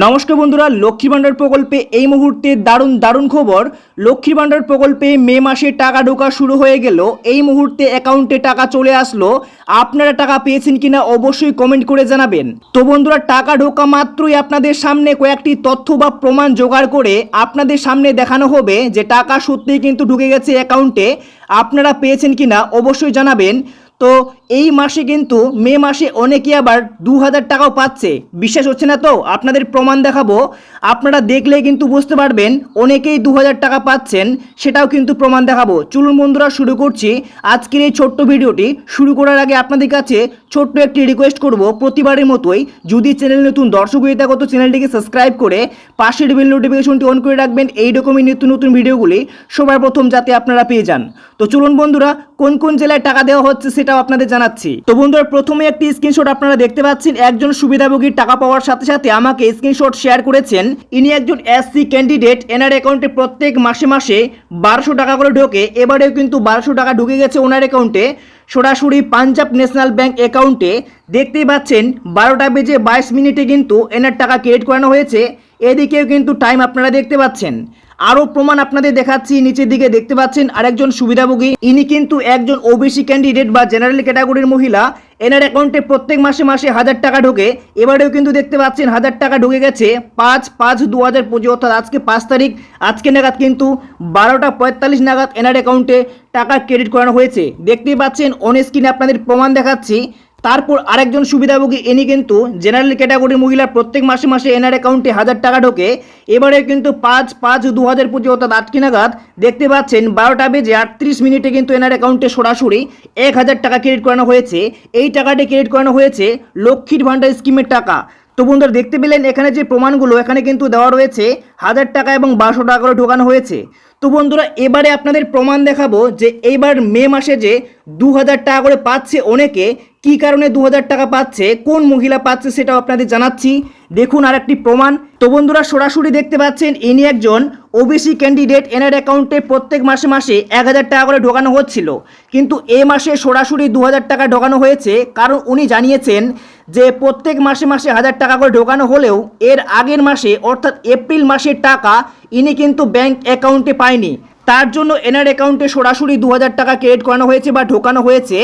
নমস্কার বন্ধুরা, লক্ষ্মী ভাণ্ডার প্রকল্পে এই মুহূর্তে দারুণ দারুণ খবর। লক্ষ্মী ভাণ্ডার প্রকল্পে মে মাসে টাকা ঢোকা শুরু হয়ে গেল। এই মুহূর্তে অ্যাকাউন্টে টাকা চলে আসলো। আপনারা টাকা পেয়েছেন কিনা অবশ্যই কমেন্ট করে জানাবেন। তো বন্ধুরা, টাকা ঢোকা মাত্রই আপনাদের সামনে কয়েকটি তথ্য বা প্রমাণ জোগাড় করে আপনাদের সামনে দেখানো হবে যে টাকা সত্যিই কিন্তু ঢুকে গেছে অ্যাকাউন্টে। আপনারা পেয়েছেন কিনা অবশ্যই জানাবেন। তো এই মাসে কিন্তু মে মাসে অনেকে আবার দু হাজার টাকাও পাচ্ছে। বিশ্বাস হচ্ছে না তো? আপনাদের প্রমাণ দেখাবো। আপনারা দেখলে কিন্তু বুঝতে পারবেন, অনেকেই দু হাজার টাকা পাচ্ছেন, সেটাও কিন্তু প্রমাণ দেখাবো। চলুন বন্ধুরা, শুরু করছি আজকের এই ছোট্ট ভিডিওটি। শুরু করার আগে আপনাদের কাছে ছোট্ট একটি রিকোয়েস্ট করব প্রতিবারের মতোই। যদি চ্যানেল নতুন, দর্শক হয়ে থাকো তো চ্যানেলটিকে সাবস্ক্রাইব করে পাশের বেল নোটিফিকেশনটি অন করে রাখবেন। এই রকমই নিত্য নতুন ভিডিওগুলি সবার প্রথম যাতে আপনারা পেয়ে যান। তো চলুন বন্ধুরা, কোন কোন জেলায় টাকা দেওয়া হচ্ছে সেটাও আপনাদের জানাচ্ছি। তো বন্ধুরা, প্রথমে একটি স্ক্রিনশট আপনারা দেখতে পাচ্ছেন। একজন সুবিধাভোগীর টাকা পাওয়ার সাথে সাথে আমাকে স্ক্রিনশট শেয়ার করেছেন। ইনি একজন এসসি ক্যান্ডিডেট এনার অ্যাকাউন্টে প্রত্যেক মাসে মাসে বারোশো টাকা করে ঢোকে। এবারেও কিন্তু বারোশো টাকা ঢুকে গেছে ওনার অ্যাকাউন্টে সরাসরি পাঞ্জাব ন্যাশনাল ব্যাংক অ্যাকাউন্টে দেখতেই পাচ্ছেন, বারোটা বেজে বাইশ মিনিটে কিন্তু এনার টাকা ক্রেডিট করানো হয়েছে। এদিকেও কিন্তু টাইম আপনারা দেখতে পাচ্ছেন। আরও প্রমাণ আপনাদের দেখাচ্ছি, নিচের দিকে দেখতে পাচ্ছেন আরেকজন সুবিধাভোগী। ইনি কিন্তু একজন ওবিসি ক্যান্ডিডেট বা জেনারেল ক্যাটাগরির মহিলা। এনার অ্যাকাউন্টে প্রত্যেক মাসে মাসে হাজার টাকা ঢোকে। এবারেও কিন্তু দেখতে পাচ্ছেন হাজার টাকা ঢুকে গেছে। পাঁচ পাঁচ দু হাজার পঁচিশ, অর্থাৎ আজকে পাঁচ তারিখ। আজকে নাগাদ কিন্তু বারোটা পঁয়তাল্লিশ নাগাদ এনার অ্যাকাউন্টে টাকা ক্রেডিট করানো হয়েছে। দেখতেই পাচ্ছেন অন স্ক্রিনে আপনাদের প্রমাণ দেখাচ্ছি। তারপর আরেকজন সুবিধাভোগী এনি কিন্তু জেনারেল ক্যাটাগরি মহিলা, প্রত্যেক মাসে মাসে এনার অ্যাকাউন্টে হাজার টাকা ঢোকে। এবারে কিন্তু পাঁচ পাঁচ দু হাজার প্রতি অর্থাৎ আটকিনাগাদ দেখতে পাচ্ছেন বারোটা বেজে আটত্রিশ মিনিটে কিন্তু এনার অ্যাকাউন্টে সরাসরি এক হাজার টাকা ক্রেডিট করানো হয়েছে। এই টাকাটি ক্রেডিট করানো হয়েছে লক্ষ্মীর ভাণ্ডার স্কিমের টাকা। তো বন্ধুরা দেখতে পেলেন, এখানে যে প্রমাণগুলো, এখানে কিন্তু দেওয়া রয়েছে হাজার টাকা এবং বারোশো টাকা করে ঢোকানো হয়েছে। তো বন্ধুরা, এবারে আপনাদের প্রমাণ দেখাবো যে এইবার মে মাসে যে দু হাজার টাকা করে পাচ্ছে অনেকে, কি কারণে দু হাজার টাকা পাচ্ছে, কোন মহিলা পাচ্ছে সেটাও আপনাদের জানাচ্ছি। দেখুন আর একটি প্রমাণ। তো বন্ধুরা, সরাসরি দেখতে পাচ্ছেন, ইনি একজন ওবিসি ক্যান্ডিডেট এনার অ্যাকাউন্টে প্রত্যেক মাসে মাসে এক হাজার টাকা করে ঢোকানো হচ্ছিল। কিন্তু এ মাসে সরাসরি দু হাজার টাকা ঢোকানো হয়েছে, কারণ উনি জানিয়েছেন যে প্রত্যেক মাসে মাসে হাজার টাকা করে ঢোকানো হলেও এর আগের মাসে, অর্থাৎ এপ্রিল মাসের টাকা ইনি কিন্তু ব্যাংক অ্যাকাউন্টে পায়নি। তার জন্য এনার অ্যাকাউন্টে সরাসরি দু হাজার টাকা ক্রেডিট করানো হয়েছে বা ঢোকানো হয়েছে।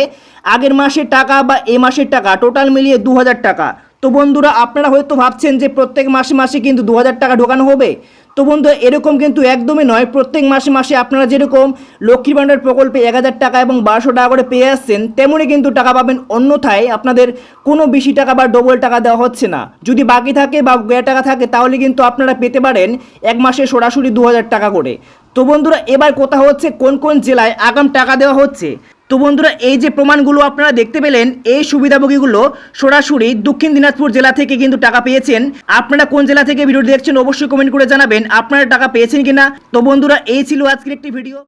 আগের মাসের টাকা বা এ মাসের টাকা, টোটাল মিলিয়ে দু হাজার টাকা। তো বন্ধুরা, আপনারা হয়তো ভাবছেন যে প্রত্যেক মাসে মাসে কিন্তু দু হাজার টাকা ঢোকানো হবে। তো বন্ধু, এরকম কিন্তু একদমই নয়। প্রত্যেক মাসে মাসে আপনারা যেরকম লক্ষ্মীর ভাণ্ডার প্রকল্পে এক হাজার টাকা এবং বারোশো টাকা করে পেয়ে আসছেন তেমনই কিন্তু টাকা পাবেন অন্যথায় আপনাদের কোনো বেশি টাকা বা ডবল টাকা দেওয়া হচ্ছে না। যদি বাকি থাকে বা গয়া টাকা থাকে, তাহলে কিন্তু আপনারা পেতে পারেন এক মাসে সরাসরি দু হাজার টাকা করে। তো বন্ধুরা, এবার কথা হচ্ছে কোন কোন জেলায় আগাম টাকা দেওয়া হচ্ছে? তো বন্ধুরা, এই যে প্রমাণগুলো আপনারা দেখতে পেলেন, এই সুবিধাভোগীগুলো সরাসরি দক্ষিণ দিনাজপুর জেলা থেকে কিন্তু টাকা পেয়েছেন। আপনারা কোন জেলা থেকে ভিডিও দেখছেন অবশ্যই কমেন্ট করে জানাবেন, আপনারা টাকা পেয়েছেন কিনা। তো বন্ধুরা, এই ছিল আজকের একটি ভিডিও।